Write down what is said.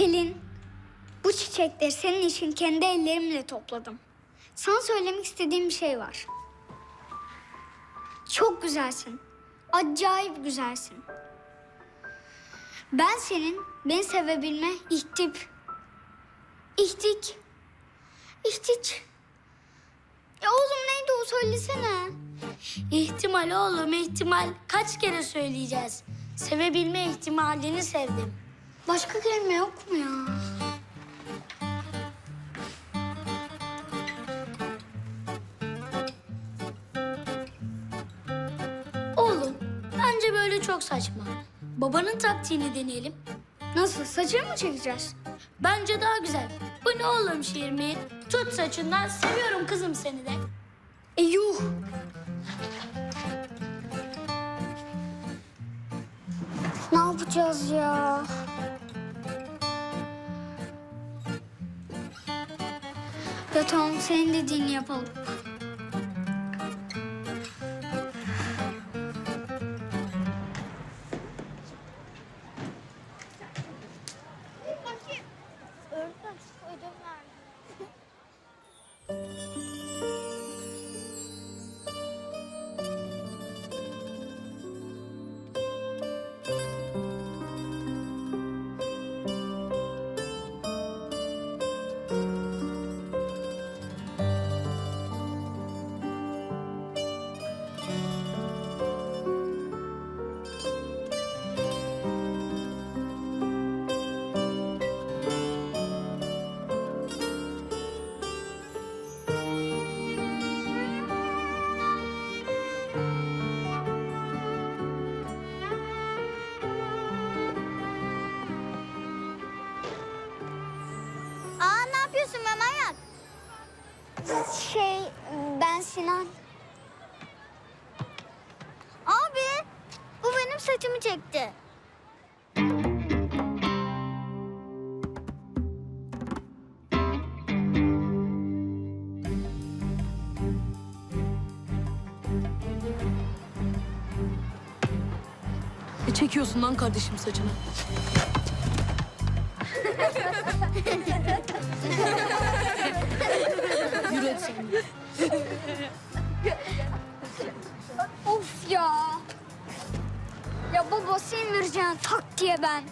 Pelin, bu çiçekleri senin için kendi ellerimle topladım. Sana söylemek istediğim bir şey var. Çok güzelsin. Acayip güzelsin. Ben senin beni sevebilme ihtip. İhtik. İhtiç. Ya oğlum neydi o söylesene. İhtimal oğlum ihtimal. Kaç kere söyleyeceğiz? Sevebilme ihtimalini sevdim. Başka kelime yok mu ya? Oğlum bence böyle çok saçma. Babanın taktiğini deneyelim. Nasıl? Saçını mı çekeceğiz? Bence daha güzel. Bu ne oğlum şiir mi? Tut saçından seviyorum kızım seni de. E. Ne yapacağız ya? Ya tamam senin dediğini yapalım. Şey ben Sinan. Abi bu benim saçımı çekti. Ne çekiyorsun lan kardeşim saçını? Vereceksin tak diye ben.